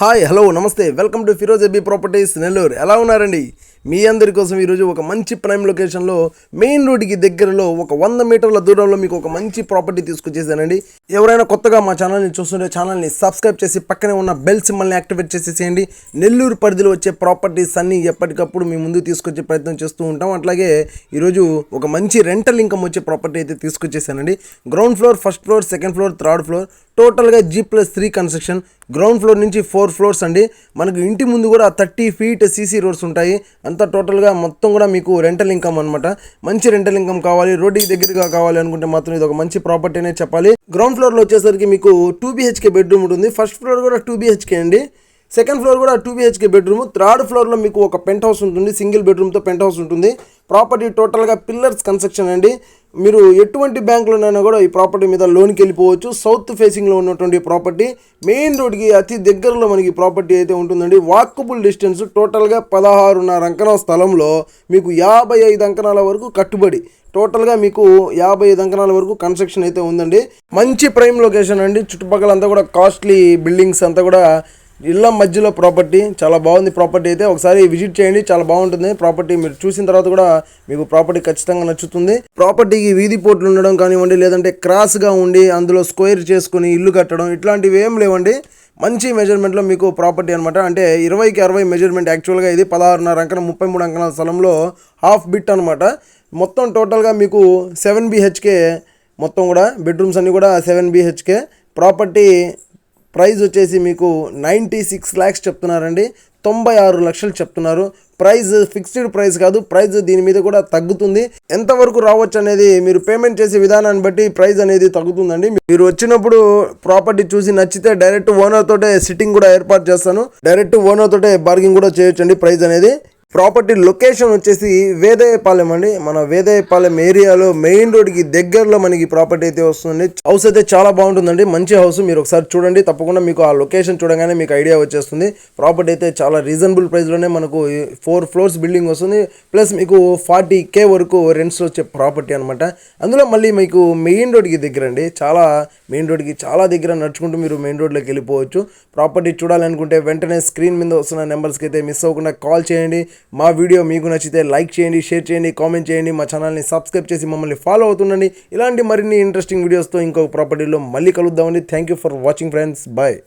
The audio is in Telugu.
హాయ్ హలో నమస్తే. Welcome to Firoz AB properties Nellore. ఎలా ఉన్నారండి? మీ అందరి కోసం ఈరోజు ఒక మంచి ప్రైమ్ లొకేషన్లో మెయిన్ రోడ్కి దగ్గరలో ఒక వంద మీటర్ల దూరంలో మీకు ఒక మంచి ప్రాపర్టీ తీసుకొచ్చేసానండి. ఎవరైనా కొత్తగా మా ఛానల్ని చూస్తుంటే ఛానల్ని సబ్స్క్రైబ్ చేసి పక్కనే ఉన్న బెల్ సిమ్మల్ని యాక్టివేట్ చేసేసేయండి. నెల్లూరు పరిధిలో వచ్చే ప్రాపర్టీస్ అన్నీ ఎప్పటికప్పుడు మీ ముందు తీసుకొచ్చే ప్రయత్నం చేస్తూ ఉంటాం. అట్లాగే ఈరోజు ఒక మంచి రెంటల్ ఇన్కమ్ వచ్చే ప్రాపర్టీ అయితే తీసుకొచ్చేసానండి. Ground floor first floor second floor third floor టోటల్గా G plus three construction. Ground floor నుంచి ఫోర్ ఫ్లోర్స్ అండి. మనకు ఇంటి ముందు కూడా థర్టీ ఫీట్ సీసీ రోడ్స్ ఉంటాయి. అంతా టోటల్గా మొత్తం కూడా మీకు రెంటల్ ఇన్కమ్ అనమాట మంచి రెంటల్ ఇన్కమ్ కావాలి. రోడ్డుకి దగ్గరగా కావాలి అనుకుంటే మాత్రం ఇది ఒక మంచి ప్రాపర్టీ అనే చెప్పాలి. గ్రౌండ్ ఫ్లోర్లో వచ్చేసరికి మీకు టూ బీహెచ్కే బెడ్రూమ్ ఉంటుంది. ఫస్ట్ ఫ్లోర్ కూడా టూ బీహెచ్కే అండి. సెకండ్ ఫ్లోర్ కూడా టూ బిహెచ్కే బెడ్రూమ్ థర్డ్ ఫ్లోర్లో మీకు ఒక పెంట్ హౌస్ ఉంటుంది సింగిల్ బెడ్రూమ్తో పెంట్ హౌస్ ఉంటుంది. ప్రాపర్టీ టోటల్గా పిల్లర్స్ కన్స్ట్రక్షన్ అండి. మీరు ఎటువంటి బ్యాంకులోనైనా కూడా ఈ ప్రాపర్టీ మీద లోన్కి వెళ్ళిపోవచ్చు. సౌత్ ఫేసింగ్లో ఉన్నటువంటి ప్రాపర్టీ మెయిన్ రోడ్కి అతి దగ్గరలో మనకి ప్రాపర్టీ అయితే ఉంటుందండి. వాకబుల్ డిస్టెన్స్ టోటల్గా పదహారున్నర అంకణం స్థలంలో మీకు యాభై ఐదు అంకణాల వరకు కట్టుబడి టోటల్గా మీకు యాభై ఐదు అంకణాల వరకు కన్స్ట్రక్షన్ అయితే ఉందండి. మంచి ప్రైమ్ లొకేషన్ అండి. చుట్టుపక్కల అంతా కూడా కాస్ట్లీ బిల్డింగ్స్ అంతా కూడా ఇళ్ళ మధ్యలో ప్రాపర్టీ చాలా బాగుంది ప్రాపర్టీ అయితే ఒకసారి విజిట్ చేయండి చాలా బాగుంటుంది. ప్రాపర్టీ మీరు చూసిన తర్వాత కూడా మీకు ప్రాపర్టీ ఖచ్చితంగా నచ్చుతుంది. ప్రాపర్టీకి వీధి పోట్లు ఉండడం కానివ్వండి లేదంటే క్రాస్గా ఉండి అందులో స్క్వేర్ చేసుకుని ఇల్లు కట్టడం ఇట్లాంటివి ఏం లేవండి. మంచి మెజర్మెంట్లో మీకు ప్రాపర్టీ అనమాట అంటే ఇరవైకి అరవై మెజర్మెంట్ యాక్చువల్గా ఇది పదహారున్నర అంకణం ముప్పై మూడు అంకణాల స్థలంలో హాఫ్ బిట్ అనమాట మొత్తం టోటల్గా మీకు సెవెన్ బిహెచ్కే మొత్తం కూడా బెడ్రూమ్స్ అన్నీ కూడా సెవెన్ బిహెచ్కే ప్రాపర్టీ ప్రైజ్ వచ్చేసి మీకు నైంటీ సిక్స్ ల్యాక్స్ చెప్తున్నారండి. తొంభై ఆరు లక్షలు చెప్తున్నారు. ప్రైజ్ ఫిక్స్డ్ ప్రైస్ కాదు. ప్రైజ్ దీని మీద కూడా తగ్గుతుంది. ఎంతవరకు రావచ్చు అనేది మీరు పేమెంట్ చేసే విధానాన్ని బట్టి ప్రైజ్ అనేది తగ్గుతుందండి. మీరు వచ్చినప్పుడు ప్రాపర్టీ చూసి నచ్చితే డైరెక్ట్ ఓనర్ తోటే సిట్టింగ్ కూడా ఏర్పాటు చేస్తాను. డైరెక్ట్ ఓనర్ తోటే బార్గింగ్ కూడా చేయొచ్చండి ప్రైస్ అనేది. ప్రాపర్టీ లొకేషన్ వచ్చేసి వేదయపాలెం అండి. మన వేదయపాలెం ఏరియాలో మెయిన్ రోడ్కి దగ్గరలో మనకి ప్రాపర్టీ అయితే వస్తుంది. హౌస్ అయితే చాలా బాగుంటుందండి. మంచి హౌస్. మీరు ఒకసారి చూడండి. తప్పకుండా మీకు ఆ లొకేషన్ చూడగానే మీకు ఐడియా వచ్చేస్తుంది. ప్రాపర్టీ అయితే చాలా రీజనబుల్ ప్రైస్లోనే మనకు ఫోర్ ఫ్లోర్స్ బిల్డింగ్ వస్తుంది. ప్లస్ మీకు ఫార్టీ కే వరకు రెంట్స్ వచ్చే ప్రాపర్టీ అనమాట అందులో మళ్ళీ మీకు మెయిన్ రోడ్కి దగ్గర అండి చాలా మెయిన్ రోడ్కి చాలా దగ్గర నడుచుకుంటూ మీరు మెయిన్ రోడ్లోకి వెళ్ళిపోవచ్చు. ప్రాపర్టీ చూడాలనుకుంటే వెంటనే స్క్రీన్ మీద వస్తున్న నెంబర్స్కి అయితే మిస్ అవ్వకుండా కాల్ చేయండి. మా వీడియో మీకు నచ్చితే లైక్ చేయండి షేర్ చేయండి కామెంట్ చేయండి. మా ఛానల్ని సబ్స్క్రైబ్ చేసి మమ్మల్ని ఫాలో అవుతుండండి. ఇలాంటి మరిన్ని ఇంట్రెస్టింగ్ వీడియోస్తో ఇంకొక ప్రాపర్టీలో మళ్ళీ కలుద్దామండి. Thank you for watching friends bye